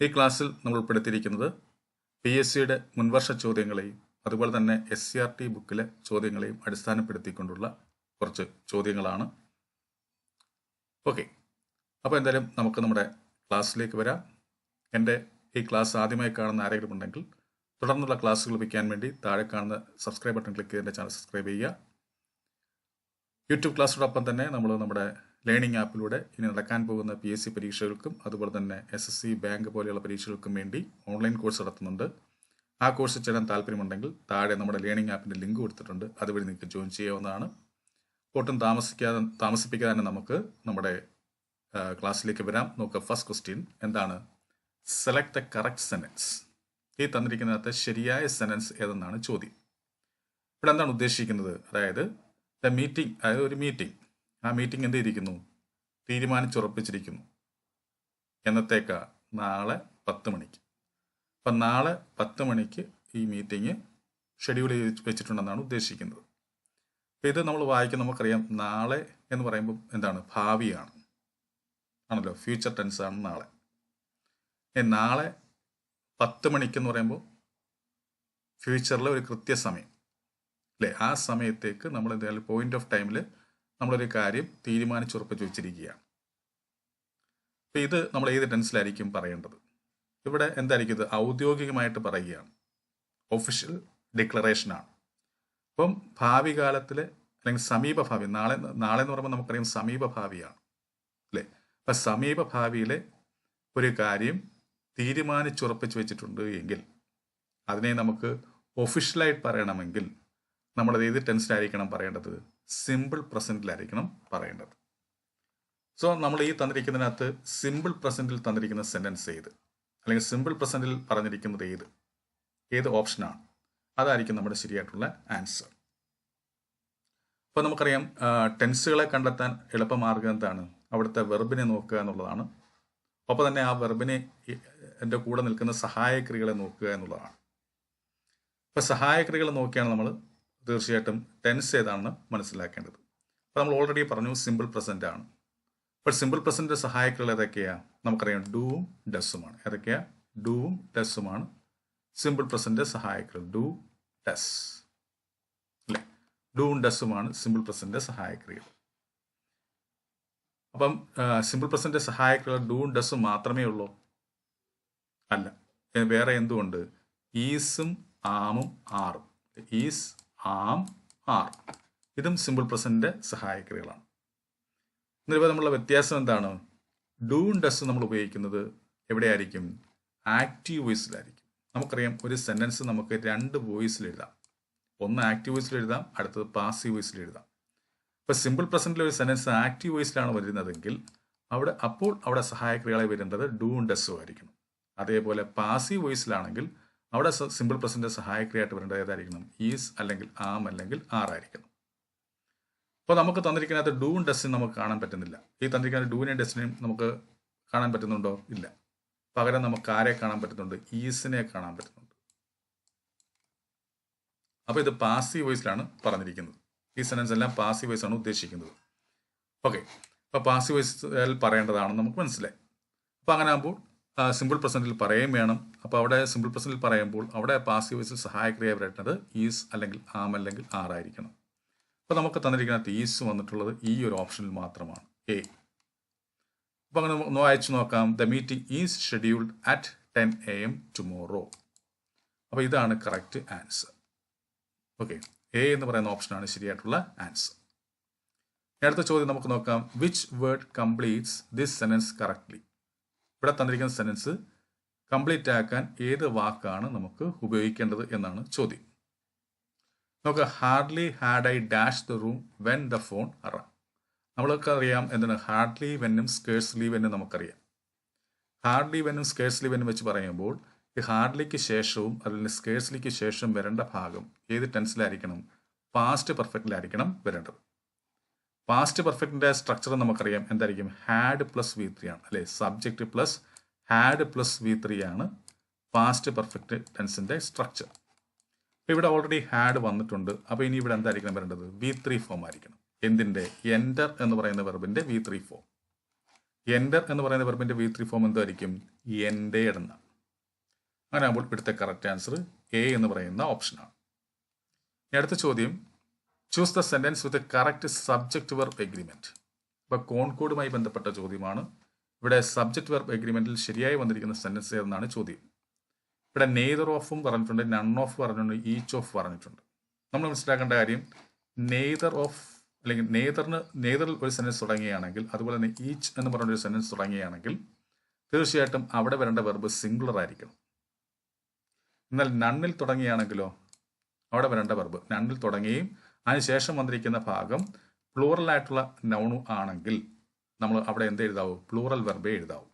ഈ ക്ലാസ്സിൽ നമ്മൾ ഉൾപ്പെടുത്തിയിരിക്കുന്നത് പി എസ് സിയുടെ മുൻവർഷ ചോദ്യങ്ങളെയും അതുപോലെ തന്നെ എസ് സി ആർ ടി ബുക്കിലെ ചോദ്യങ്ങളെയും അടിസ്ഥാനപ്പെടുത്തിക്കൊണ്ടുള്ള കുറച്ച് ചോദ്യങ്ങളാണ്. ഓക്കെ അപ്പോൾ എന്തായാലും നമുക്ക് നമ്മുടെ ക്ലാസ്സിലേക്ക് വരാം. എന്റെ ഈ ക്ലാസ് ആദ്യമായി കാണുന്ന ആരെങ്കിലും ഉണ്ടെങ്കിൽ തുടർന്നുള്ള ക്ലാസ്സുകൾ ലഭിക്കാൻ വേണ്ടി താഴെ കാണുന്ന സബ്സ്ക്രൈബ് ബട്ടൺ ക്ലിക്ക് ചെയ്ത് എന്റെ ചാനൽ സബ്സ്ക്രൈബ് ചെയ്യുക. യൂട്യൂബ് ക്ലാസ്സോടൊപ്പം തന്നെ നമ്മൾ നമ്മുടെ ലേണിംഗ് ആപ്പിലൂടെ ഇനി നടക്കാൻ പോകുന്ന പി എസ് സി പരീക്ഷകൾക്കും അതുപോലെ തന്നെ എസ് എസ് സി ബാങ്ക് പോലെയുള്ള പരീക്ഷകൾക്കും വേണ്ടി ഓൺലൈൻ കോഴ്സ് നടത്തുന്നുണ്ട്. ആ കോഴ്സ് ചേരാൻ താല്പര്യമുണ്ടെങ്കിൽ താഴെ നമ്മുടെ ലേണിംഗ് ആപ്പിന്റെ ലിങ്ക് കൊടുത്തിട്ടുണ്ട്. അതുവഴി നിങ്ങൾക്ക് ജോയിൻ ചെയ്യാവുന്നതാണ്. ഒട്ടും താമസിക്കാതെ താമസിപ്പിക്കാതെ തന്നെ നമുക്ക് നമ്മുടെ ക്ലാസ്സിലേക്ക് വരാം. നോക്ക ഫസ്റ്റ് ക്വസ്റ്റ്യൻ എന്താണ്? സെലക്ട് ദ കറക്റ്റ് സെനൻസ് ഈ തന്നിരിക്കുന്നതിനകത്ത് ശരിയായ സെനൻസ് ഏതെന്നാണ് ചോദ്യം. ഇവിടെ എന്താണ് ഉദ്ദേശിക്കുന്നത്? അതായത് ദ മീറ്റിംഗ് അതായത് ഒരു മീറ്റിംഗ് ആ മീറ്റിംഗ് എന്ത് ചെയ്തിരിക്കുന്നു തീരുമാനിച്ചുറപ്പിച്ചിരിക്കുന്നു. എന്നത്തേക്കാ? നാളെ പത്ത് മണിക്ക്. അപ്പം നാളെ പത്ത് മണിക്ക് ഈ മീറ്റിംഗ് ഷെഡ്യൂൾ ചെയ്ത് വെച്ചിട്ടുണ്ടെന്നാണ് ഉദ്ദേശിക്കുന്നത്. അപ്പം ഇത് നമ്മൾ വായിക്കാൻ നമുക്കറിയാം നാളെ എന്ന് പറയുമ്പോൾ എന്താണ്? ഭാവിയാണ്. ആണല്ലോ? ഫ്യൂച്ചർ ടെൻസ് ആണ് നാളെ. നാളെ പത്ത് മണിക്ക് എന്ന് പറയുമ്പോൾ ഫ്യൂച്ചറിലെ ഒരു കൃത്യസമയം. അല്ലേ? ആ സമയത്തേക്ക് നമ്മൾ എന്തായാലും പോയിന്റ് ഓഫ് ടൈമിൽ നമ്മളൊരു കാര്യം തീരുമാനിച്ചുറപ്പിച്ച് വെച്ചിരിക്കുകയാണ്. അപ്പം ഇത് നമ്മൾ ഏത് ടെൻസിലായിരിക്കും പറയേണ്ടത്? ഇവിടെ എന്തായിരിക്കും ഇത്? ഔദ്യോഗികമായിട്ട് പറയുകയാണ്. ഒഫീഷ്യൽ ഡിക്ലറേഷനാണ് അപ്പം ഭാവി കാലത്തിലെ അല്ലെങ്കിൽ സമീപഭാവി നാളെ നാളെ എന്ന് പറയുമ്പോൾ നമുക്കറിയാം സമീപഭാവിയാണ് അല്ലേ? അപ്പം സമീപഭാവിയിലെ ഒരു കാര്യം തീരുമാനിച്ചുറപ്പിച്ച് വെച്ചിട്ടുണ്ട് എങ്കിൽ അതിനെ നമുക്ക് ഒഫീഷ്യലായിട്ട് പറയണമെങ്കിൽ നമ്മളത് ഏത് ടെൻസിലായിരിക്കണം പറയേണ്ടത്? സിമ്പിൾ പ്രസന്റിലായിരിക്കണം പറയേണ്ടത്. സോ നമ്മൾ ഈ തന്നിരിക്കുന്നതിനകത്ത് സിമ്പിൾ പ്രസന്റിൽ തന്നിരിക്കുന്ന സെന്റൻസ് ഏത്? അല്ലെങ്കിൽ സിമ്പിൾ പ്രസന്റിൽ പറഞ്ഞിരിക്കുന്നത് ഏത്? ഏത് ഓപ്ഷനാണ് അതായിരിക്കും നമ്മുടെ ശരിയായിട്ടുള്ള ആൻസർ അപ്പോൾ നമുക്കറിയാം ടെൻസുകളെ കണ്ടെത്താൻ എളുപ്പമാർഗം എന്താണ്? അവിടുത്തെ വെർബിനെ നോക്കുക എന്നുള്ളതാണ്. ഒപ്പം തന്നെ ആ വെർബിനെ എന്റെ കൂടെ നിൽക്കുന്ന സഹായക്രിയകളെ നോക്കുക എന്നുള്ളതാണ്. അപ്പോൾ സഹായക്രിയകൾ നോക്കിയാണ് നമ്മൾ തീർച്ചയായിട്ടും ടെൻസ് ഏതാണെന്ന് മനസ്സിലാക്കേണ്ടത്. അപ്പോൾ നമ്മൾ ഓൾറെഡി പറഞ്ഞു സിമ്പിൾ പ്രസന്റ് ആണ്. അപ്പോൾ സിമ്പിൾ പ്രസന്റ് സഹായക്രിയകൾ ഏതൊക്കെയാണ് നമുക്കറിയാം ഡൂവും ഡസ്സുമാണ് ഏതൊക്കെയാ? ഡൂവും ഡസ്സുമാണ് സിമ്പിൾ പ്രസന്റ് സഹായക്രിയകൾ. ഡു ഡസ് അല്ലേ? ഡൂവും ഡസ്സുമാണ് സിമ്പിൾ പ്രസന്റ് സഹായക്രിയകൾ. അപ്പം സിമ്പിൾ പ്രസന്റ് സഹായക്കുള്ള ഡൂൺ ഡസും മാത്രമേ ഉള്ളൂ? അല്ല. വേറെ എന്തുകൊണ്ട് ഈസും ആമും ആറും ഈസ് ആം ആർ ഇതും സിമ്പിൾ പ്രസന്റിന്റെ സഹായക്രിയകളാണ്. എന്നിട്ട് നമ്മളെ വ്യത്യാസം എന്താണ്? ഡൂൺ ഡസ് നമ്മൾ ഉപയോഗിക്കുന്നത് എവിടെയായിരിക്കും? ആക്റ്റീവ് വോയിസിലായിരിക്കും നമുക്കറിയാം ഒരു സെന്റൻസ് നമുക്ക് രണ്ട് വോയിസിൽ എഴുതാം. ഒന്ന് ആക്റ്റീവ് വോയിസിൽ എഴുതാം അടുത്തത് പാസീവ് വോയിസിൽ എഴുതാം. ഇപ്പൊ സിമ്പിൾ പ്രസന്റിലെ ഒരു സെന്റൻസ് ആക്റ്റീവ് വോയിസിലാണ് വരുന്നതെങ്കിൽ അവിടെ അപ്പോൾ അവിടെ സഹായക്രിയകളായി വരേണ്ടത് ഡൂൺ ഡസ്സും ആയിരിക്കണം. അതേപോലെ പാസീവ് വോയിസിലാണെങ്കിൽ അവിടെ സിമ്പിൾ പ്രസന്റ് സഹായക്രിയായിട്ട് വരേണ്ടത് ഏതായിരിക്കണം? ഈസ് അല്ലെങ്കിൽ ആം അല്ലെങ്കിൽ ആർ ആയിരിക്കണം. അപ്പോൾ നമുക്ക് തന്നിരിക്കുന്നത് ഡൂൺ ഡെസ്റ്റിൻ നമുക്ക് കാണാൻ പറ്റുന്നില്ല. ഈ തന്നിരിക്കുന്ന ഡൂവിനെയും ഡെസ്റ്റിനെയും നമുക്ക് കാണാൻ പറ്റുന്നുണ്ടോ? ഇല്ല. പകരം നമുക്ക് ആരെ കാണാൻ പറ്റുന്നുണ്ട്? ഈസിനെ കാണാൻ പറ്റുന്നുണ്ട്. അപ്പോൾ ഇത് പാസീവ് വോയിസിലാണ് പറഞ്ഞിരിക്കുന്നത്. ഈ സെന്റൻസ് എല്ലാം പാസീവ് വോയിസ് ആണ് ഉദ്ദേശിക്കുന്നത്. ഓക്കെ അപ്പോൾ പാസീവ് വോയിസിൽ പറയേണ്ടതാണെന്ന് നമുക്ക് മനസ്സിലായി. അപ്പോൾ അങ്ങനെ ആകുമ്പോൾ സിമ്പിൾ പ്രസന്റിൽ പറയുകയും വേണം. അപ്പോൾ അവിടെ സിമ്പിൾ പ്രസന്റിൽ പറയുമ്പോൾ അവിടെ പാസീവ് വോയിസിൽ സഹായക്രിയ വരേണ്ടത് ഈസ് അല്ലെങ്കിൽ ആം അല്ലെങ്കിൽ ആറായിരിക്കണം അപ്പോൾ നമുക്ക് തന്നിരിക്കുന്ന ഈസ് വന്നിട്ടുള്ളത് ഈ ഒരു ഓപ്ഷനിൽ മാത്രമാണ്. എ അപ്പോൾ അങ്ങനെ ഒന്ന് വായിച്ചു നോക്കാം. The meeting is scheduled at ten A M tomorrow അപ്പോൾ ഇതാണ് കറക്റ്റ് ആൻസർ ഓക്കെ എ എന്ന് പറയുന്ന ഓപ്ഷനാണ് ശരിയായിട്ടുള്ള ആൻസർ അടുത്ത ചോദ്യം നമുക്ക് നോക്കാം. Which word completes this sentence correctly ഇവിടെ തന്നിരിക്കുന്ന സെന്റൻസ് കംപ്ലീറ്റ് ആക്കാൻ ഏത് വാക്കാണ് നമുക്ക് ഉപയോഗിക്കേണ്ടത് എന്നാണ് ചോദ്യം. നമുക്ക് hardly had I dash the room when the phone അറ നമ്മൾക്ക് അറിയാം എന്താണ്? ഹാർഡ്ലി വെന്നും സ്കേഴ്സ്ലി വെന്നും നമുക്കറിയാം. ഹാർഡ്ലി വെന്നും സ്കേഴ്സ്ലി വെന്നും വെച്ച് പറയുമ്പോൾ ഈ ഹാർഡ്ലിക്ക് ശേഷവും അല്ലെങ്കിൽ സ്കേഴ്സ്ലിക്ക് ശേഷം വരേണ്ട ഭാഗം ഏത് ടെൻസിലായിരിക്കണം പാസ്റ്റ് പെർഫെക്റ്റിലായിരിക്കണം വരേണ്ടത്. പാസ്റ്റ് പെർഫെക്റ്റിന്റെ സ്ട്രക്ചർ നമുക്കറിയാം. എന്തായിരിക്കും? ഹാഡ് പ്ലസ് വി ത്രീ ആണ്. അല്ലെ? Subject plus had plus V three ആണ് പാസ്റ്റ് പെർഫെക്റ്റ് ടെൻസിന്റെ സ്ട്രക്ചർ അപ്പോൾ ഇവിടെ ഓൾറെഡി ഹാഡ് വന്നിട്ടുണ്ട്. അപ്പോൾ ഇനി ഇവിടെ എന്തായിരിക്കണം വരേണ്ടത്? വി ത്രീ ഫോം ആയിരിക്കണം. എന്തിന്റെ എന്റർ എന്ന് പറയുന്ന വെർബിന്റെ വി ത്രീ ഫോം എന്റർ എന്ന് പറയുന്ന വെർബിന്റെ വി ത്രീ ഫോം എന്തായിരിക്കും? എന്റെ എന്ന അങ്ങനെ ആകുമ്പോൾ ഇവിടുത്തെ കറക്റ്റ് ആൻസർ എ എന്ന് പറയുന്ന ഓപ്ഷനാണ് അടുത്ത ചോദ്യം. Choose the sentence with correct subject verb agreement ഇപ്പോൾ കോൺകോഡുമായി ബന്ധപ്പെട്ട ചോദ്യമാണ്. ഇവിടെ സബ്ജക്റ്റ് വെർബ് എഗ്രിമെന്റിൽ ശരിയായി വന്നിരിക്കുന്ന സെന്റൻസ് ഏതെന്നാണ് ചോദ്യം. ഇവിടെ നെയ്തർ ഓഫും പറഞ്ഞിട്ടുണ്ട് നൺ ഓഫ് പറഞ്ഞിട്ടുണ്ട് ഈച്ച് ഓഫ് പറഞ്ഞിട്ടുണ്ട്. നമ്മൾ മനസ്സിലാക്കേണ്ട കാര്യം നെയ്തർ ഓഫ് അല്ലെങ്കിൽ നെയ്തറിന് നെയ്തറിൽ ഒരു സെന്റൻസ് തുടങ്ങുകയാണെങ്കിൽ അതുപോലെ തന്നെ ഈച്ച് എന്ന് പറഞ്ഞ ഒരു സെന്റൻസ് തുടങ്ങുകയാണെങ്കിൽ തീർച്ചയായിട്ടും അവിടെ വരേണ്ട വെർബ് സിംഗുലർ ആയിരിക്കണം. എന്നാൽ നണ്ണിൽ തുടങ്ങുകയാണെങ്കിലോ അവിടെ വരേണ്ട വെർബ് നണ്ണിൽ തുടങ്ങുകയും അതിനുശേഷം വന്നിരിക്കുന്ന ഭാഗം പ്ലൂറൽ ആയിട്ടുള്ള നൗണു ആണെങ്കിൽ നമ്മൾ അവിടെ എന്ത് എഴുതാവും? പ്ലൂറൽ വെർബേ എഴുതാവും.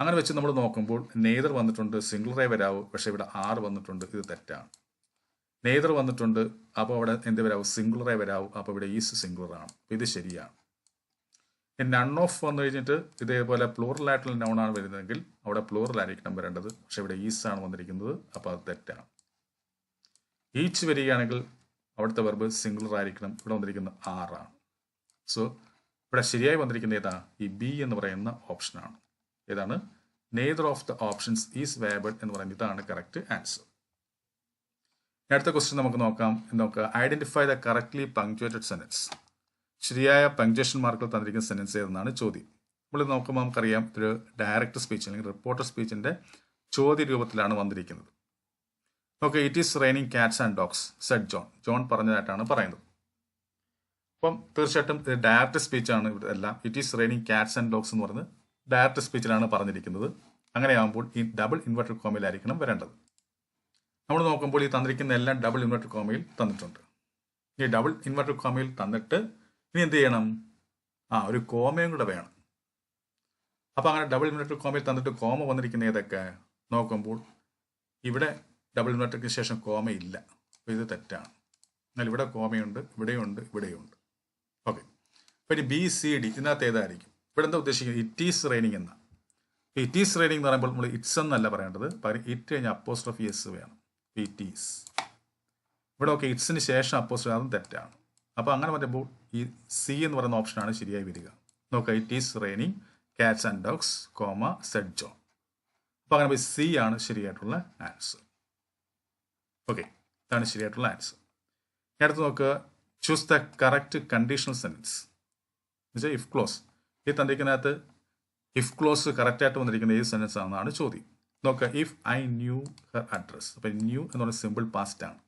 അങ്ങനെ വെച്ച് നമ്മൾ നോക്കുമ്പോൾ നെയ്തർ വന്നിട്ടുണ്ട് സിംഗുലറേ വരാവൂ. പക്ഷേ ഇവിടെ ആറ് വന്നിട്ടുണ്ട് ഇത് തെറ്റാണ്. നെയ്തർ വന്നിട്ടുണ്ട് അപ്പോൾ അവിടെ എന്ത് വരാവും? സിംഗുലറേ വരാവും. അപ്പോൾ ഇവിടെ ഈസ് അപ്പോൾ ഇത് ശരിയാണ്. നൺ ഓഫ് വന്നു കഴിഞ്ഞിട്ട് ഇതേപോലെ പ്ലൂറൽ ആയിട്ടുള്ള നൗൺ ആണ് വരുന്നതെങ്കിൽ അവിടെ പ്ലൂറൽ ആയിരിക്കണം വരേണ്ടത്. പക്ഷെ ഇവിടെ ഈസ് ആണ് വന്നിരിക്കുന്നത് അപ്പോൾ അത് തെറ്റാണ്. ഈച്ച് വരികയാണെങ്കിൽ അവിടുത്തെ വെർബ് സിംഗുലർ ആയിരിക്കണം. ഇവിടെ വന്നിരിക്കുന്ന ആറാണ് സോ ഇവിടെ ശരിയായി വന്നിരിക്കുന്ന ഏതാ? ഈ ബി എന്ന് പറയുന്ന ഓപ്ഷനാണ് ഏതാണ്? Neither of the options is viable എന്ന് പറയുന്നത് ഇതാണ് കറക്റ്റ് ആൻസർ അടുത്ത ക്വസ്റ്റ്യൻ നമുക്ക് നോക്കാം. നോക്കാം identify the correctly punctuated sentence ശരിയായ പങ്ക്ച്വേഷൻ മാർക്കുകൾ തന്നിരിക്കുന്ന സെന്റൻസ് ഏതെന്നാണ് ചോദ്യം. നമ്മൾ നോക്കുമ്പോൾ നമുക്കറിയാം. ഇതൊരു ഡയറക്റ്റ് സ്പീച്ച് അല്ലെങ്കിൽ റിപ്പോർട്ടർ സ്പീച്ചിന്റെ ചോദ്യ രൂപത്തിലാണ് വന്നിരിക്കുന്നത്. Okay it is raining cats and dogs said John John പറഞ്ഞതായിട്ടാണ് പറയുന്നത്. അപ്പം തീർച്ചയായിട്ടും ഡയറക്റ്റ് സ്പീച്ചാണ് ഇവിടെ എല്ലാം. It is raining cats and dogs എന്ന് പറയുന്നത് ഡയറക്റ്റ് സ്പീച്ചിലാണ് പറഞ്ഞിരിക്കുന്നത്. അങ്ങനെയാകുമ്പോൾ ഈ ഡബിൾ ഇൻവെർട്ടർ കോമയിലായിരിക്കണം വരേണ്ടത്. നമ്മൾ നോക്കുമ്പോൾ ഈ തന്നിരിക്കുന്ന എല്ലാം ഡബിൾ ഇൻവെർട്ടർ കോമയിൽ തന്നിട്ടുണ്ട്. ഈ ഡബിൾ ഇൻവെർട്ടർ കോമയിൽ തന്നിട്ട് ഇനി എന്ത് ചെയ്യണം? ആ ഒരു കോമയും കൂടെ വേണം. അപ്പോൾ അങ്ങനെ ഡബിൾ ഇൻവെർട്ടർ കോമയിൽ തന്നിട്ട് കോമ വന്നിരിക്കുന്ന ഏതൊക്കെ? നോക്കുമ്പോൾ ഇവിടെ ഡബിൾ ഇൻവെർട്ടർക്ക് ശേഷം കോമ ഇല്ല. അപ്പോൾ ഇത് തെറ്റാണ്. എന്നാൽ ഇവിടെ കോമയുണ്ട് ഇവിടെയുണ്ട് ഇവിടെയുണ്ട് ഓക്കെ അപ്പോൾ ഇനി ബി സി ഡി ഇതിനകത്ത് ഏതായിരിക്കും? ഇവിടെ എന്താ ഉദ്ദേശിക്കുന്നത്? ഇറ്റ് ഈസ് റെയിനിങ് എന്ന ഇറ്റ് ഈസ് റെയിനിങ് എന്ന് പറയുമ്പോൾ നമ്മൾ ഇറ്റ്സ് എന്നല്ല പറയേണ്ടത്. പകരം ഇറ്റ് കഴിഞ്ഞ അപ്പോസ്ട്രഫി എസ് വേണം. ഇറ്റ് ഈസ് ഇവിടെ ഓക്കെ ഇറ്റ്സിന് ശേഷം അപ്പോസ്ട്രഫി അതും തെറ്റാണ്. അപ്പോൾ അങ്ങനെ പറയുമ്പോൾ ഈ സി എന്ന് പറയുന്ന ഓപ്ഷനാണ് ശരിയായി വരിക. നോക്കുക it is raining cats and dogs comma said John അപ്പോൾ അങ്ങനെ സി ആണ് ശരിയായിട്ടുള്ള ആൻസർ ഓക്കെ ഇതാണ് ശരിയായിട്ടുള്ള ആൻസർ അടുത്ത് നോക്കുക choose the correct conditional sentence എന്നുവെച്ചാൽ ഇഫ് ക്ലോസ് ഈ തന്നിരിക്കുന്നതിനകത്ത് ഇഫ് ക്ലോസ് കറക്റ്റായിട്ട് വന്നിരിക്കുന്ന ഏത് സെന്റൻസ് ആണെന്നാണ് ചോദ്യം. നോക്കുക if I knew her address അപ്പം ന്യൂ എന്ന് പറയുന്നത് സിമ്പിൾ പാസ്റ്റ് ആണ്.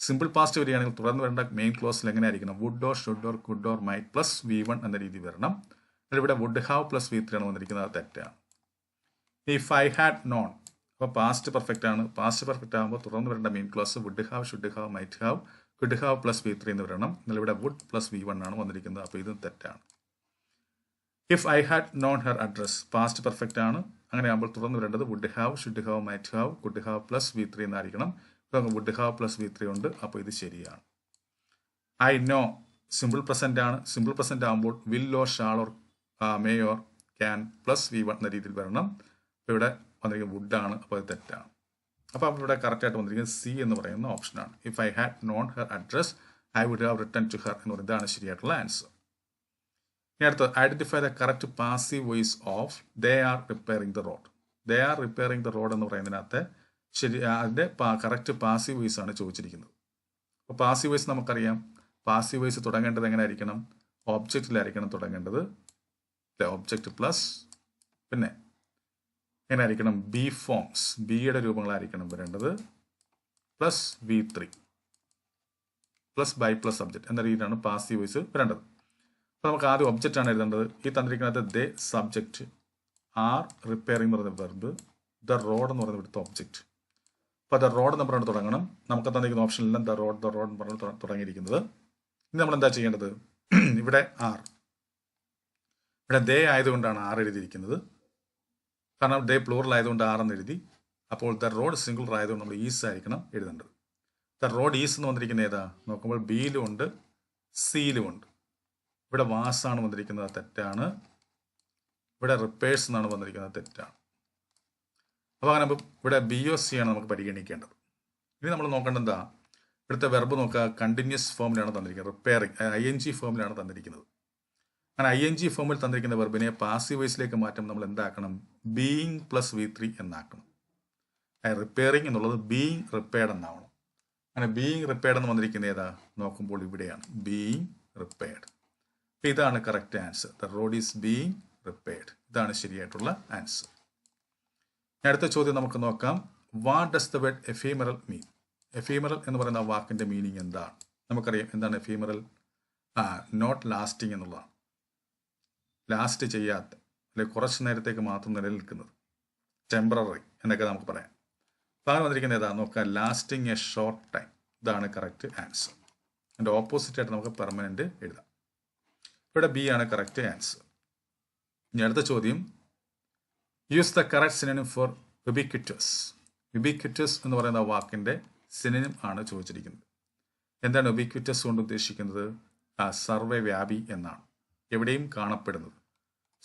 സിമ്പിൾ പാസ്റ്റ് വരികയാണെങ്കിൽ തുടർന്ന് വരേണ്ട മെയിൻ ക്ലോസിൽ എങ്ങനെ ആയിരിക്കണം would or should or could or might plus V one എന്ന രീതി വരണം. ഇവിടെ would have plus V three ആണ് വന്നിരിക്കുന്നത്. തെറ്റാണ്. ഇഫ് ഐ ഹാഡ് നോൺ അപ്പോൾ പാസ്റ്റ് പെർഫെക്റ്റ് ആണ്. പാസ്റ്റ് പെർഫെക്റ്റ് ആകുമ്പോൾ തുടർന്ന് വരേണ്ട main clause would have should have might have could have plus V three എന്ന് വരണം. എന്നാൽ ഇവിടെ വുഡ് പ്ലസ് വി വൺ ആണ് വന്നിരിക്കുന്നത്. അപ്പോൾ ഇത് തെറ്റാണ്. If I had known her address past perfect ആണ്. അങ്ങനെ ആകുമ്പോൾ തുടർന്ന് വരേണ്ടത് would have should have might have could have plus V three എന്നായിരിക്കണം. ഇപ്പോൾ would have plus V three ഉണ്ട്. അപ്പോൾ ഇത് ശരിയാണ്. ഐ നോ സിമ്പിൾ പ്രസന്റ് ആണ്. സിമ്പിൾ പ്രസന്റ് ആകുമ്പോൾ will or shall or may or can plus V one എന്ന രീതിയിൽ വരണം. ഇവിടെ വന്നിരിക്കുന്നത് വുഡാണ് അപ്പോൾ അത് തെറ്റാണ്. അപ്പോൾ ഇവിടെ കറക്റ്റായിട്ട് വന്നിരിക്കുന്നത് സി എന്ന് പറയുന്ന ഓപ്ഷനാണ് if I had known her address I would have return to her എന്ന് പറയുന്നത്. ഇതാണ് ശരിയായിട്ടുള്ള ആൻസർ ഇനി അടുത്ത് identify the correct passive voice of they are repairing the road they are repairing the road എന്ന് പറയുന്നതിനകത്ത് ശരി അതിന്റെ കറക്റ്റ് പാസീവ് വോയിസ് ആണ് ചോദിച്ചിരിക്കുന്നത്. അപ്പോൾ പാസീവ് വോയിസ് നമുക്കറിയാം. പാസീവ് വോയിസ് തുടങ്ങേണ്ടത് എങ്ങനെ ആയിരിക്കണം ഓബ്ജക്റ്റിലായിരിക്കണം തുടങ്ങേണ്ടത്. ഓബ്ജക്റ്റ് പ്ലസ് പിന്നെ എങ്ങനെ ആയിരിക്കണം ബി ഫോംസ് ബിയുടെ രൂപങ്ങളായിരിക്കണം വരേണ്ടത്. Plus V three plus by plus subject എന്ന രീതിയിലാണ് പാസീവ് വോയിസ് വരേണ്ടത്. അപ്പോൾ നമുക്ക് ആദ്യം ഒബ്ജക്റ്റ് ആണ് എഴുതേണ്ടത്. ഈ തന്നിരിക്കുന്നത് ദ സബ്ജക്റ്റ് ആർ റിപ്പയറിംഗ് എന്ന് പറയുന്ന വെർബ് ദ റോഡ് എന്ന് പറയുന്ന ഇവിടുത്തെ ഒബ്ജക്റ്റ് അപ്പോൾ ദ റോഡ് എന്ന് പറഞ്ഞിട്ട് തുടങ്ങണം. നമുക്ക് തന്നിരിക്കുന്ന ഓപ്ഷനിലെല്ലാം ദ റോഡ് ദ റോഡ് എന്ന് പറഞ്ഞ് തുടങ്ങിയിരിക്കുന്നത്. ഇനി നമ്മൾ എന്താ ചെയ്യേണ്ടത്? ഇവിടെ ആർ ഇവിടെ ദേ ആയതുകൊണ്ടാണ് ആർ എഴുതിയിരിക്കുന്നത്. കാരണം ദേ പ്ലൂറൽ ആയതുകൊണ്ട് ആർ എന്ന് എഴുതി. അപ്പോൾ ദ റോഡ് സിംഗിൾ ആയതുകൊണ്ട് നമ്മൾ ഈസ് ആയിരിക്കണം എഴുതേണ്ടത്. ദ റോഡ് ഈസ് എന്ന് വന്നിരിക്കുന്നത് ഏതാ? നോക്കുമ്പോൾ ബിയിലും ഉണ്ട് സിയിലും ഉണ്ട്. ഇവിടെ വാസാണ് വന്നിരിക്കുന്നത് തെറ്റാണ്. ഇവിടെ റിപ്പേഴ്സ് എന്നാണ് വന്നിരിക്കുന്നത് തെറ്റാണ്. അപ്പോൾ അങ്ങനെ ഇവിടെ ബി ഒ സി ആണ് നമുക്ക് പരിഗണിക്കേണ്ടത്. ഇനി നമ്മൾ നോക്കേണ്ടത് എന്താ? ഇവിടുത്തെ വെർബ് നോക്കുക കണ്ടിന്യൂസ് ഫോമിലാണ് തന്നിരിക്കുന്നത്. റിപ്പയറിങ് ഐ എൻ ജി ഫോമിലാണ് തന്നിരിക്കുന്നത്. അങ്ങനെ ഐ എൻ ജി ഫോമിൽ തന്നിരിക്കുന്ന വെർബിനെ പാസീവ് വോയിസിലേക്ക് മാറ്റുമ്പോൾ നമ്മൾ എന്താക്കണം? ബീയിങ് പ്ലസ് വി ത്രീ എന്നാക്കണം. റിപ്പയറിംഗ് എന്നുള്ളത് ബീയിങ് റിപ്പയർഡ് എന്നാവണം. അങ്ങനെ ബീയിങ് റിപ്പയർഡ് എന്ന് വന്നിരിക്കുന്ന ഏതാ? നോക്കുമ്പോൾ ഇവിടെയാണ്. ബീയിങ് റിപ്പയർഡ് അപ്പം ഇതാണ് correct answer the road is being repaired ഇതാണ് ശരിയായിട്ടുള്ള ആൻസർ അടുത്ത ചോദ്യം നമുക്ക് നോക്കാം. What does the word ephemeral mean ephemeral എന്ന് പറയുന്ന വാക്കിന്റെ മീനിങ് എന്താണ്? നമുക്കറിയാം. എന്താണ് എഫീമറൽ നോട്ട് ലാസ്റ്റിംഗ് എന്നുള്ളതാണ്. ലാസ്റ്റ് ചെയ്യാത്ത അല്ലെങ്കിൽ കുറച്ച് നേരത്തേക്ക് മാത്രം നിലനിൽക്കുന്നത്. ടെമ്പററി എന്നൊക്കെ നമുക്ക് പറയാം. അങ്ങനെ വന്നിരിക്കുന്നത് ഏതാ? നോക്കാം ലാസ്റ്റിംഗ് എ ഷോർട്ട് ടൈം ഇതാണ് കറക്റ്റ് ആൻസർ അതിന്റെ ഓപ്പോസിറ്റ് ആയിട്ട് നമുക്ക് പെർമനന്റ് എഴുതാം. ഇവിടെ ബി ആണ് കറക്റ്റ് ആൻസർ ഇനി അടുത്ത ചോദ്യം. Use the correct synonym for ubiquitous ubiquitous എന്ന് പറയുന്ന വാക്കിന്റെ സിനിമ ആണ് ചോദിച്ചിരിക്കുന്നത്. എന്താണ് ഉബിക്വിറ്റസ് കൊണ്ട് ഉദ്ദേശിക്കുന്നത്? ആ സർവേ വ്യാപി എന്നാണ്. എവിടെയും കാണപ്പെടുന്നത്.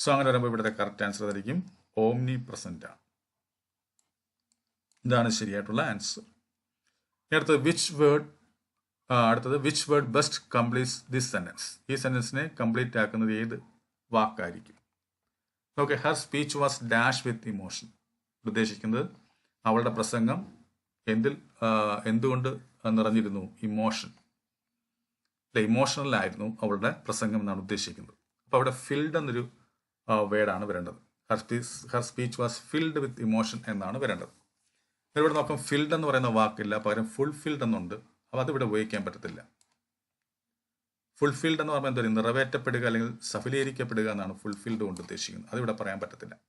സോ അങ്ങനെ വരുമ്പോൾ ഇവിടുത്തെ കറക്റ്റ് ആൻസർ ആയിരിക്കും ഓംനി പ്രസന്റ് ആണ്. ഇതാണ് ശരിയായിട്ടുള്ള ആൻസർ അടുത്തത് വിച്ച് വേർഡ് അടുത്തത് which word best completes this sentence ഈ സെന്റൻസിനെ കംപ്ലീറ്റ് ആക്കുന്നത് ഏത് വാക്കായിരിക്കും? Okay her speech was dash with emotion ഉദ്ദേശിക്കുന്നത് അവളുടെ പ്രസംഗം എന്തിൽ എന്തുകൊണ്ട് നിറഞ്ഞിരുന്നു? ഇമോഷൻ ആയിരുന്നു അവളുടെ പ്രസംഗം എന്നാണ് ഉദ്ദേശിക്കുന്നത്. അപ്പോൾ അവിടെ ഫിൽഡ് എന്നൊരു വേർഡാണ് വരേണ്ടത്. Her speech her speech was filled with emotion എന്നാണ് വരേണ്ടത്. ഇവിടെ നോക്കാം ഫിൽഡ് എന്ന് പറയുന്ന വാക്കില്ല പകരം ഫുൾഫിൽഡ് എന്നുണ്ട്. അപ്പോൾ അത് ഇവിടെ ഉപയോഗിക്കാൻ പറ്റത്തില്ല. ഫുൾഫിൽഡ് എന്ന് പറയുമ്പോൾ എന്താ നിറവേറ്റപ്പെടുക അല്ലെങ്കിൽ സഫലീകരിക്കപ്പെടുക എന്നാണ് ഫുൾഫിൽഡ് കൊണ്ട് ഉദ്ദേശിക്കുന്നത്. അതിവിടെ പറയാൻ പറ്റത്തില്ല.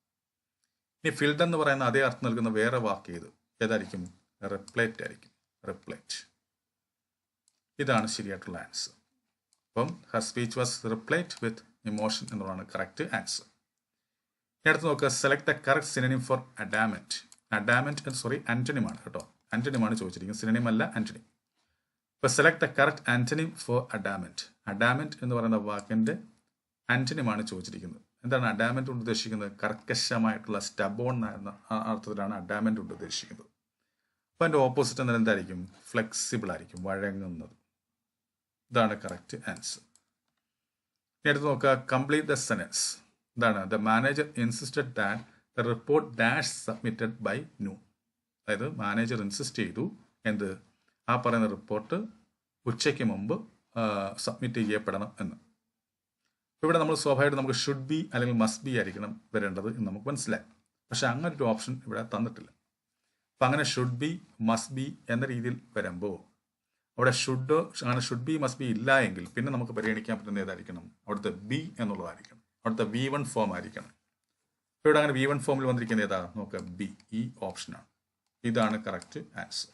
ഇനി ഫിൽഡ് എന്ന് പറയുന്ന അതേ അർത്ഥം നൽകുന്ന വേറെ വാക്ക് ഏത്? ഏതായിരിക്കും? റിപ്ലേറ്റ് ആയിരിക്കും. റിപ്ലേറ്റ് ഇതാണ് ശരിയായിട്ടുള്ള ആൻസർ അപ്പം her speech was replete with emotion എന്നുള്ളതാണ് കറക്റ്റ് ആൻസർ അടുത്ത് നോക്കുക. Select the correct synonym for adamant adamant sorry ആന്റണിമാണ് കേട്ടോ. ആന്റണിമാണ് ചോദിച്ചിരിക്കുന്നത്. സിനിമ അല്ല ആന്റണി ഇപ്പൊ select the correct antonym for adamant adamant എന്ന് പറയുന്ന വാക്കിന്റെ ആന്റണിമാണ് ചോദിച്ചിരിക്കുന്നത്. എന്താണ് അഡാമെന്റ് കൊണ്ട് ഉദ്ദേശിക്കുന്നത്? കർക്കശമായിട്ടുള്ള സ്റ്റബോൺ എന്ന അർത്ഥത്തിലാണ് അഡാമെന്റ് കൊണ്ട് ഉദ്ദേശിക്കുന്നത്. അപ്പൊ അതിന്റെ ഓപ്പോസിറ്റ് എന്നാൽ എന്തായിരിക്കും? ഫ്ലെക്സിബിൾ ആയിരിക്കും. വഴങ്ങുന്നത്. ഇതാണ് കറക്റ്റ് ആൻസർ ഇനി അടുത്ത് നോക്കുക. കംപ്ലീറ്റ് ദ സെനൻസ് എന്താണ് the manager insisted that the report dash submitted by noon അതായത് മാനേജർ ഇൻസിസ്റ്റ് ചെയ്തു. എന്ത്? ആ പറയുന്ന റിപ്പോർട്ട് ഉച്ചയ്ക്ക് മുമ്പ് സബ്മിറ്റ് ചെയ്യപ്പെടണം എന്ന്. ഇവിടെ നമ്മൾ സ്വാഭാവികമായിട്ട് നമുക്ക് ഷുഡ് ബി അല്ലെങ്കിൽ മസ്റ്റ് ബി ആയിരിക്കണം വരേണ്ടത് എന്ന് നമുക്ക് മനസ്സിലായി. പക്ഷെ അങ്ങനെ ഒരു ഓപ്ഷൻ ഇവിടെ തന്നിട്ടില്ല. അപ്പം അങ്ങനെ ഷുഡ് ബി മസ്റ്റ് ബി എന്ന രീതിയിൽ വരുമ്പോൾ അവിടെ ഷുഡ് അങ്ങനെ ഷുഡ് ബി മസ്റ്റ് ബി ഇല്ല എങ്കിൽ പിന്നെ നമുക്ക് പരിഗണിക്കാൻ പറ്റുന്ന ഏതായിരിക്കണം? അവിടുത്തെ ബി എന്നുള്ളതായിരിക്കണം. അവിടുത്തെ വി വൺ ഫോം ആയിരിക്കണം. ഇപ്പോൾ ഇവിടെ അങ്ങനെ വി വൺ ഫോമിൽ വന്നിരിക്കുന്നത് ഏതാ? നോക്കുക ബി ഈ ഓപ്ഷനാണ് ഇതാണ് കറക്റ്റ് ആൻസർ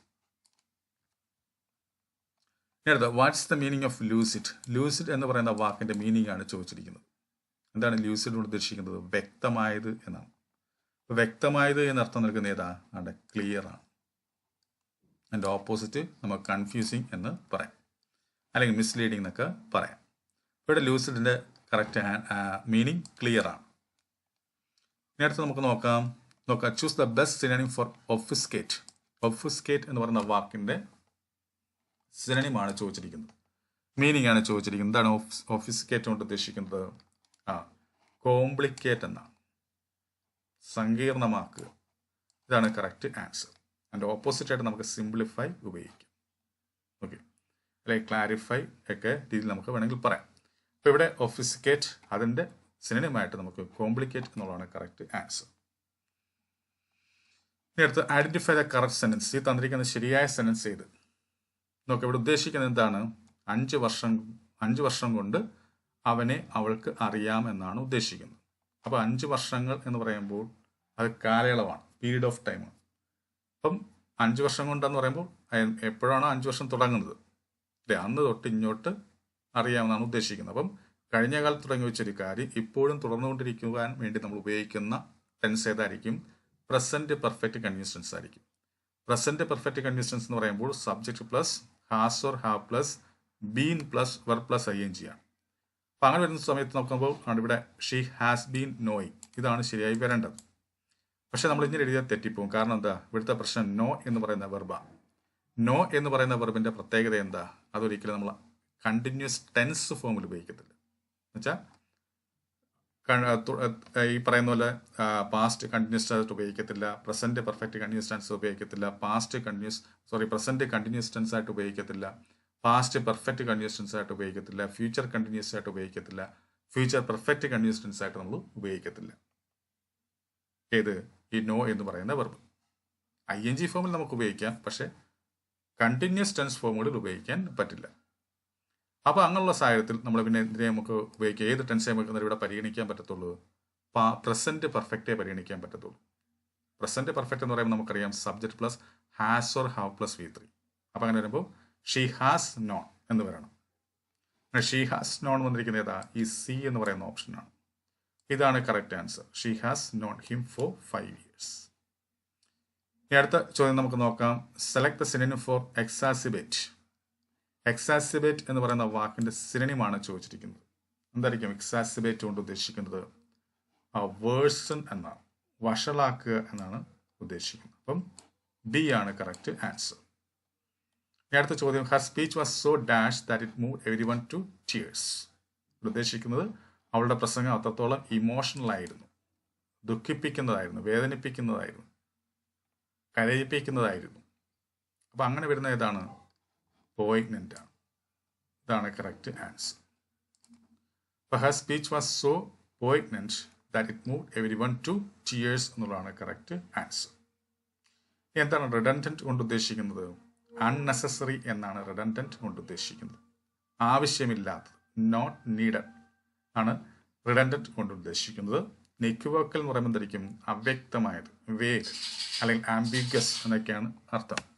നേരത്തെ what's the meaning of lucid lucid എന്ന് പറയുന്ന വാക്കിന്റെ മീനിങ് ആണ് ചോദിച്ചിരിക്കുന്നത്. എന്താണ് ലൂസിഡ് കൊണ്ട് ഉദ്ദേശിക്കുന്നത്? വ്യക്തമായത് എന്നാണ്. വ്യക്തമായത് എന്നർത്ഥം നൽകുന്ന ഏതാ? അവിടെ ക്ലിയർ ആണ്. അതിന്റെ ഓപ്പോസിറ്റ് നമുക്ക് കൺഫ്യൂസിങ് എന്ന് പറയാം. അല്ലെങ്കിൽ മിസ്ലീഡിംഗ് എന്നൊക്കെ പറയാം. ഇവിടെ ലൂസിഡിന്റെ കറക്റ്റ് മീനിങ് ക്ലിയർ ആണ്. ഇനി അടുത്ത് നമുക്ക് നോക്കാം. നോക്കാം. Choose the best synonym for obfuscate obfuscate എന്ന് പറയുന്ന വാക്കിന്റെ സിനണിമാണ് ചോദിച്ചിരിക്കുന്നത്. മീനിങ് ആണ് ചോദിച്ചിരിക്കുന്നത്. എന്താണ് ഒഫിസ്കേറ്റ് കൊണ്ട് ഉദ്ദേശിക്കുന്നത്? ആ കോംപ്ലിക്കേറ്റ് എന്നാണ്. സങ്കീർണമാക്കുക. ഇതാണ് കറക്റ്റ് ആൻസർ അതിന്റെ ഓപ്പോസിറ്റ് ആയിട്ട് നമുക്ക് സിംപ്ലിഫൈ ഉപയോഗിക്കാം. ഓക്കെ അല്ലെങ്കിൽ ക്ലാരിഫൈ ഒക്കെ രീതിയിൽ നമുക്ക് വേണമെങ്കിൽ പറയാം. അപ്പോൾ ഇവിടെ ഒഫിസിക്കേറ്റ് അതിന്റെ സിനിമയായിട്ട് നമുക്ക് കോംപ്ലിക്കേറ്റ് എന്നുള്ളതാണ് കറക്റ്റ് ആൻസർ ഇനി അടുത്ത് ഐഡന്റിഫൈ ദ കറക്റ്റ് സെന്റൻസ് ഈ തന്നിരിക്കുന്ന ശരിയായ സെന്റൻസ് ഏത്? നോക്കാം ഇവിടെ ഉദ്ദേശിക്കുന്നത് എന്താണ്? അഞ്ച് വർഷം അഞ്ച് വർഷം കൊണ്ട് അവനെ അവൾക്ക് അറിയാം എന്നാണ് ഉദ്ദേശിക്കുന്നത്. അപ്പോൾ അഞ്ച് വർഷങ്ങൾ എന്ന് പറയുമ്പോൾ അത് കാലയളവാണ്. പീരീഡ് ഓഫ് ടൈമാണ് അപ്പം അഞ്ച് വർഷം കൊണ്ടെന്ന് പറയുമ്പോൾ എപ്പോഴാണോ അഞ്ച് വർഷം തുടങ്ങുന്നത്. അല്ലേ അന്ന് തൊട്ട് ഇങ്ങോട്ട് അറിയാമെന്നാണ് ഉദ്ദേശിക്കുന്നത്. അപ്പം കഴിഞ്ഞ കാലത്ത് തുടങ്ങി വെച്ചൊരു കാര്യം ഇപ്പോഴും തുടർന്നുകൊണ്ടിരിക്കുവാൻ വേണ്ടി നമ്മൾ ഉപയോഗിക്കുന്ന ടെൻസ് ഏതായിരിക്കും? പ്രസന്റ് പെർഫെക്റ്റ് ടെൻസ് ആയിരിക്കും. പ്രസന്റ് പെർഫെക്റ്റ് കണ്ടിന്യൂസ് എന്ന് പറയുമ്പോൾ subject plus has or have plus been plus verb plus I N G ആണ്. അപ്പം അങ്ങനെ വരുന്ന സമയത്ത് നോക്കുമ്പോൾ ഇവിടെ ഷീ ഹാസ് ബീൻ നോയിങ് ഇതാണ് ശരിയായി വരേണ്ടത്. പക്ഷെ നമ്മൾ ഇങ്ങനെ എഴുതിയാൽ തെറ്റിപ്പോവും. കാരണം എന്താ? ഇവിടുത്തെ പ്രശ്നം നോ എന്ന് പറയുന്ന വെർബ നോ എന്ന് പറയുന്ന വെർബിന്റെ പ്രത്യേകത എന്താ? അതൊരിക്കലും നമ്മൾ കണ്ടിന്യൂസ് ടെൻസ് ഫോമിൽ ഉപയോഗിക്കത്തില്ല. എന്നുവെച്ചാൽ ഈ പറയുന്ന പോലെ പാസ്റ്റ് കണ്ടിന്യൂസ് ടെൻസ് ഉപയോഗിക്കത്തില്ല present perfect continuous tense ഉപയോഗിക്കത്തില്ല past continuous sorry present continuous tense ആയിട്ട് ഉപയോഗിക്കത്തില്ല പാസ്റ്റ് പെർഫെക്റ്റ് കണ്ടിന്യൂസ് ടെൻസ് ആയിട്ട് ഉപയോഗിക്കത്തില്ല ഫ്യൂച്ചർ കണ്ടിന്യൂസ് ആയിട്ട് ഉപയോഗിക്കത്തില്ല ഫ്യൂച്ചർ പെർഫെക്റ്റ് കണ്ടിന്യൂസ് ടെൻസ് ആയിട്ട് നമ്മൾ ഉപയോഗിക്കത്തില്ല. ഏത്? ഈ നോ എന്ന് പറയുന്ന വെർബ് ഐ എൻ ജി ഫോമിൽ നമുക്ക് ഉപയോഗിക്കാം പക്ഷേ കണ്ടിന്യൂസ് ടെൻസ് ഫോമുകളിൽ ഉപയോഗിക്കാൻ പറ്റില്ല. അപ്പോൾ അങ്ങനെയുള്ള സാഹചര്യത്തിൽ നമ്മൾ പിന്നെ ഇതിനെ നമുക്ക് ഉപയോഗിക്കുക ഏത് ടെൻസ് നമുക്ക് ഇവിടെ പരിഗണിക്കാൻ പറ്റത്തുള്ളൂ? പ്രസന്റ് പെർഫെക്റ്റേ പരിഗണിക്കാൻ പറ്റത്തുള്ളൂ. പ്രസന്റ് പെർഫെക്റ്റ് എന്ന് പറയുമ്പോൾ നമുക്കറിയാം subject plus has or have plus V three അപ്പോൾ അങ്ങനെ വരുമ്പോൾ ഷീ ഹാസ് നോൺ എന്ന് പറയണം. ഷീ ഹാസ് നോൺ വന്നിരിക്കുന്ന ഏതാ? ഈ സി എന്ന് പറയുന്ന ഓപ്ഷനാണ് ഇതാണ് correct answer she has known him for five years ഇനി അടുത്ത ചോദ്യം നമുക്ക് നോക്കാം. Select the synonym for exacerbate exacerbate എന്ന് പറയുന്ന വാക്കിന്റെ സിനിമയാണ് ചോദിച്ചിരിക്കുന്നത്. എന്തായിരിക്കും എക്സാസിബേറ്റ് കൊണ്ട് ഉദ്ദേശിക്കുന്നത്? ആ വേഴ്സൺ എന്നാണ്. വഷളാക്കുക എന്നാണ് ഉദ്ദേശിക്കുന്നത്. അപ്പം ഡി ആണ് കറക്റ്റ് ആൻസർ അടുത്ത ചോദ്യം. Her speech was so dash that it move every one to tears ഉദ്ദേശിക്കുന്നത് അവളുടെ പ്രസംഗം അത്രത്തോളം ഇമോഷണൽ ആയിരുന്നു ദുഃഖിപ്പിക്കുന്നതായിരുന്നു വേദനിപ്പിക്കുന്നതായിരുന്നു കരയിപ്പിക്കുന്നതായിരുന്നു. അപ്പം അങ്ങനെ വരുന്ന ഏതാണ്? പോയിഗ്നന്റ് ആണ്. ഇതാണ് കറക്റ്റ് ആൻസർ അപ്പം her speech was so poignant that it move everyone to tears എന്നുള്ളതാണ് കറക്റ്റ് ആൻസർ എന്താണ് റിഡന്റന്റ് കൊണ്ട് ഉദ്ദേശിക്കുന്നത്? അൺനെസസറി എന്നാണ് റിഡന്റന്റ് കൊണ്ട് ഉദ്ദേശിക്കുന്നത്. ആവശ്യമില്ലാത്തത് നോട്ട് നീഡഡ് ആണ് റിഡൻഡന്റ് കൊണ്ട് ഉദ്ദേശിക്കുന്നത്. നെക്യുവാക്കൽ എന്ന് പറയുമ്പോൾ എന്തായിരിക്കും? അവ്യക്തമായത്. വേഗ് അല്ലെങ്കിൽ ആംബിഗസ് എന്നൊക്കെയാണ് അർത്ഥം.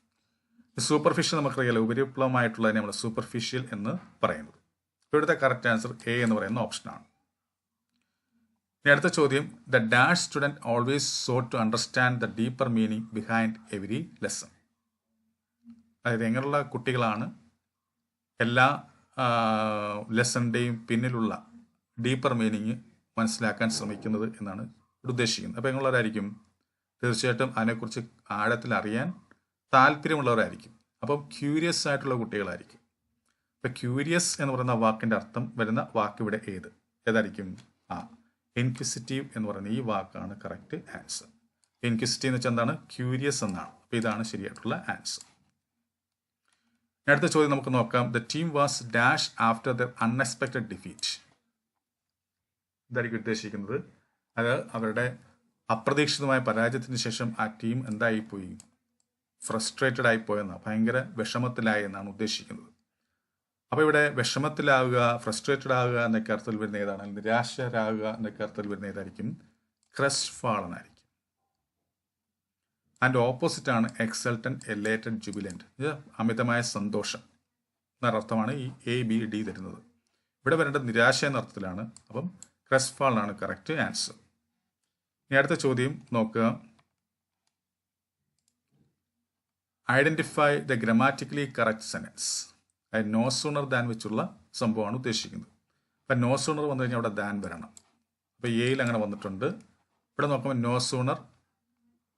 സൂപ്പർഫിഷ്യൽ നമുക്കറിയാലോ. ഉപരിപ്ലവമായിട്ടുള്ളതിനെ നമ്മൾ സൂപ്പർഫിഷ്യൽ എന്ന് പറയുന്നത്. ഇവിടുത്തെ കറക്റ്റ് ആൻസർ എ എന്ന് പറയുന്ന ഓപ്ഷനാണ് ഇനി അടുത്ത ചോദ്യം. The dash student always so to understand the deeper meaning behind every lesson അതായത് എങ്ങനെയുള്ള കുട്ടികളാണ് എല്ലാ ലെസണിന്റെയും പിന്നിലുള്ള ഡീപ്പർ മീനിങ് മനസ്സിലാക്കാൻ ശ്രമിക്കുന്നത് എന്നാണ് ഉദ്ദേശിക്കുന്നത്. അപ്പോൾ എങ്ങനെയുള്ളവരായിരിക്കും? തീർച്ചയായിട്ടും അതിനെക്കുറിച്ച് ആഴത്തിൽ അറിയാൻ താല്പര്യമുള്ളവരായിരിക്കും. അപ്പം ക്യൂരിയസ് ആയിട്ടുള്ള കുട്ടികളായിരിക്കും. ഇപ്പം ക്യൂരിയസ് എന്ന് പറയുന്ന വാക്കിന്റെ അർത്ഥം വരുന്ന വാക്ക് ഇവിടെ ഏത്? ഏതായിരിക്കും? ആ ഇൻക്വിസിറ്റീവ് എന്ന് പറയുന്ന ഈ വാക്കാണ് കറക്റ്റ് ആൻസർ ഇൻക്വിസിറ്റീവ് എന്ന് വെച്ചാൽ എന്താണ്? ക്യൂരിയസ് എന്നാണ്. അപ്പോൾ ഇതാണ് ശരിയായിട്ടുള്ള ആൻസർ അടുത്ത ചോദ്യം നമുക്ക് നോക്കാം. The team was dash after the unexpected defeat ഇതായിരിക്കും ഉദ്ദേശിക്കുന്നത്. അത് അവരുടെ അപ്രതീക്ഷിതമായ പരാജയത്തിന് ശേഷം ആ ടീം എന്തായിപ്പോയി? ഫ്രസ്ട്രേറ്റഡ് ആയിപ്പോയെന്നാണ് ഭയങ്കര വിഷമത്തിലായി എന്നാണ് ഉദ്ദേശിക്കുന്നത്. അപ്പോൾ ഇവിടെ വിഷമത്തിലാവുക ഫ്രസ്ട്രേറ്റഡ് ആവുക എന്നൊക്കെ അർത്ഥത്തിൽ വരുന്ന ഏതാണ്? നിരാശരാകുക എന്നൊക്കെ അർത്ഥത്തിൽ വരുന്ന ഏതായിരിക്കും? ക്രസ്റ്റ് ഫാളനായിരിക്കും അതിന്റെ ഓപ്പോസിറ്റ് ആണ് എക്സൽട്ടൻ എലേറ്റഡ് ജുബിലന്റ് അമിതമായ സന്തോഷം എന്നൊരർത്ഥമാണ് ഈ എ ബി ഡി തരുന്നത്. ഇവിടെ വരേണ്ടത് നിരാശ എന്ന അർത്ഥത്തിലാണ് അപ്പം ക്രസ്റ്റ് ആണ് കറക്റ്റ് ആൻസർ ഇനി അടുത്ത ചോദ്യം നോക്കുക. Identify the grammatically correct sentence അതായത് നോ സൂണർ ദാൻ വെച്ചുള്ള സംഭവമാണ് ഉദ്ദേശിക്കുന്നത്. അപ്പം നോ സൂണർ വന്നു കഴിഞ്ഞാൽ അവിടെ ദാൻ വരണം. അപ്പോൾ എയിൽ അങ്ങനെ വന്നിട്ടുണ്ട്. ഇവിടെ നോക്കുമ്പോൾ നോ സൂണർ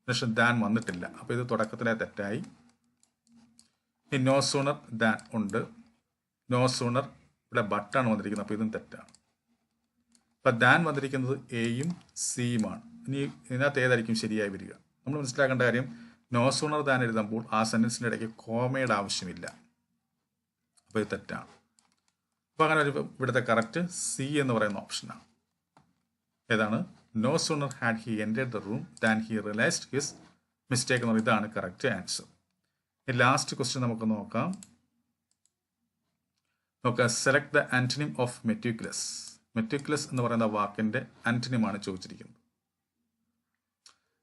പക്ഷെ ദാൻ വന്നിട്ടില്ല. അപ്പോൾ ഇത് തുടക്കത്തിലെ തെറ്റായി. ഈ നോ സൂണർ ദാൻ ഉണ്ട്. നോ സൂണർ ഇവിടെ ബട്ടാണ് വന്നിരിക്കുന്നത്. അപ്പോൾ ഇതും തെറ്റാണ്. അപ്പം ദാൻ വന്നിരിക്കുന്നത് എയും സിയുമാണ്. ഇനി ഇതിനകത്ത് ഏതായിരിക്കും ശരിയായി വരിക? നമ്മൾ മനസ്സിലാക്കേണ്ട കാര്യം നോ സൂണർ ദാൻ എഴുതുമ്പോൾ ആ സെന്റൻസിന്റെ ഇടയ്ക്ക് കോമയുടെ ആവശ്യമില്ല. അപ്പോൾ ഇത് തെറ്റാണ്. അപ്പോൾ അങ്ങനെ ഒരു ഇവിടുത്തെ കറക്റ്റ് സി എന്ന് പറയുന്ന ഓപ്ഷനാണ് ഏതാണ്? No sooner had he entered the room than he realised his mistake എന്ന് പറയുന്നത്. ഇതാണ് കറക്റ്റ് ആൻസർ. ലാസ്റ്റ് ക്വസ്റ്റ്യൻ നമുക്ക് നോക്കാം. നോക്കാം. Select the antonym of meticulous meticulous എന്ന് പറയുന്ന വാക്കിന്റെ ആന്റനിയമാണ് ചോദിച്ചിരിക്കുന്നത്.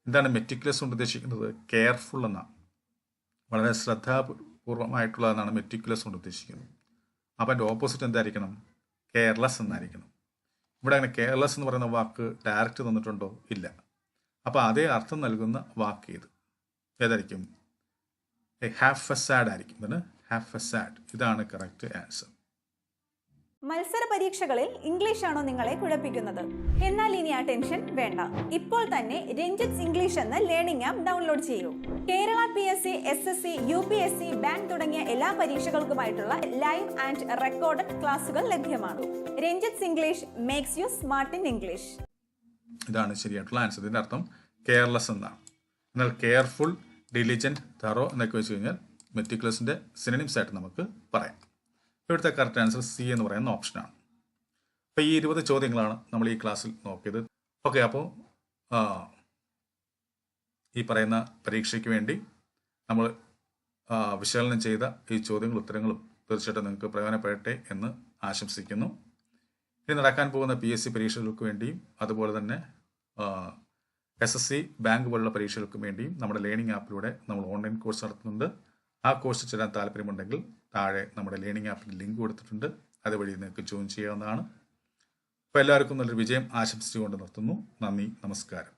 എന്താണ് മെറ്റിക്കുലസ് കൊണ്ട് ഉദ്ദേശിക്കുന്നത്? കെയർഫുൾ എന്നാണ്. വളരെ ശ്രദ്ധാപൂർവമായിട്ടുള്ളതെന്നാണ് മെറ്റിക്കുലസ് കൊണ്ട് ഉദ്ദേശിക്കുന്നത്. അപ്പം അതിന്റെ ഓപ്പോസിറ്റ് എന്തായിരിക്കണം? കെയർലെസ് എന്നായിരിക്കണം. ഇവിടെ അങ്ങനെ കെയർലെസ് എന്ന് പറയുന്ന വാക്ക് ഡയറക്റ്റ് തന്നിട്ടുണ്ടോ? ഇല്ല. അപ്പോൾ അതേ അർത്ഥം നൽകുന്ന വാക്ക് ഇത്. ഏതായിരിക്കും? ഹാഫ് എ സാഡ് ആയിരിക്കും. ഇതിന് എ സാഡ് ഇതാണ് കറക്റ്റ് ആൻസർ. മത്സര പരീക്ഷകളിൽ ഇംഗ്ലീഷ് ആണോ നിങ്ങളെ കുഴപ്പിക്കുന്നത്? എന്നാൽ ഇനി ആ ടെൻഷൻ വേണ്ട. ഇപ്പോൾ തന്നെ രഞ്ജിത്സ് ഇംഗ്ലീഷ് എന്ന ലേണിംഗ് ആപ്പ് ഡൗൺലോഡ് ചെയ്യൂ. Kerala P S C S S C U P S C bank തുടങ്ങിയ എല്ലാ പരീക്ഷകൾക്കുമായിട്ടുള്ള ലൈവ് ആൻഡ് റെക്കോർഡഡ് ക്ലാസുകൾ ലഭ്യമാണ്. Ranjith's English makes you smart in English ഇതാണ് ശരിയായിട്ടുള്ള ആൻസർ ഇതിന്റെ അർത്ഥം കെയർലെസ് എന്നാണ്. എന്നാൽ കെയർഫുൾ ഡിലിജന്റ് തറോ എന്നൊക്കെ വെച്ച് കഴിഞ്ഞാൽ മെറ്റിക്കുലസിന്റെ സിനിമിംസ് ആയിട്ട് നമുക്ക് പറയാം. ഇവിടുത്തെ കറക്റ്റ് ആൻസർ സി എന്ന് പറയുന്ന ഓപ്ഷനാണ് അപ്പോൾ ഈ ഇരുപത് ചോദ്യങ്ങളാണ് നമ്മൾ ഈ ക്ലാസ്സിൽ നോക്കിയത്. ഓക്കെ അപ്പോൾ ഈ പറയുന്ന പരീക്ഷയ്ക്ക് വേണ്ടി നമ്മൾ വിശകലനം ചെയ്ത ഈ ചോദ്യങ്ങളും ഉത്തരങ്ങളും തീർച്ചയായിട്ടും നിങ്ങൾക്ക് പ്രയോജനപ്പെടട്ടെ എന്ന് ആശംസിക്കുന്നു. ഇനി നടക്കാൻ പോകുന്ന പി എസ് സി പരീക്ഷകൾക്ക് വേണ്ടിയും അതുപോലെ തന്നെ എസ് എസ് സി ബാങ്ക് പോലുള്ള പരീക്ഷകൾക്കും വേണ്ടിയും നമ്മുടെ ലേണിംഗ് ആപ്പിലൂടെ നമ്മൾ ഓൺലൈൻ കോഴ്സ് നടത്തുന്നുണ്ട്. ആ കോഴ്സ് ചേരാൻ താല്പര്യമുണ്ടെങ്കിൽ താഴെ നമ്മുടെ ലേണിംഗ് ആപ്പിന് ലിങ്ക് കൊടുത്തിട്ടുണ്ട്. അതുവഴി നിങ്ങൾക്ക് ജോയിൻ ചെയ്യാവുന്നതാണ്. അപ്പോൾ എല്ലാവർക്കും നല്ലൊരു വിജയം ആശംസിച്ചുകൊണ്ട് നിർത്തുന്നു. നന്ദി നമസ്കാരം.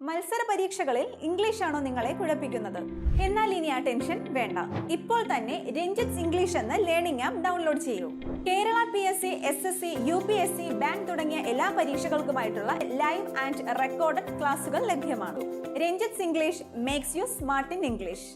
മത്സര പരീക്ഷകളിൽ ഇംഗ്ലീഷ് ആണോ നിങ്ങളെ കുഴപ്പിക്കുന്നത്? എന്നാൽ ഇനി ആ ടെൻഷൻ വേണ്ട. ഇപ്പോൾ തന്നെ രഞ്ജിത്സ് ഇംഗ്ലീഷ് എന്ന ലേണിംഗ് ആപ്പ് ഡൗൺലോഡ് ചെയ്യൂ. Kerala P S C S S C U P S C bank തുടങ്ങിയ എല്ലാ പരീക്ഷകൾക്കുമായിട്ടുള്ള ലൈവ് ആൻഡ് റെക്കോർഡഡ് ക്ലാസുകൾ ലഭ്യമാണ് Ranjith's English makes you smart in English.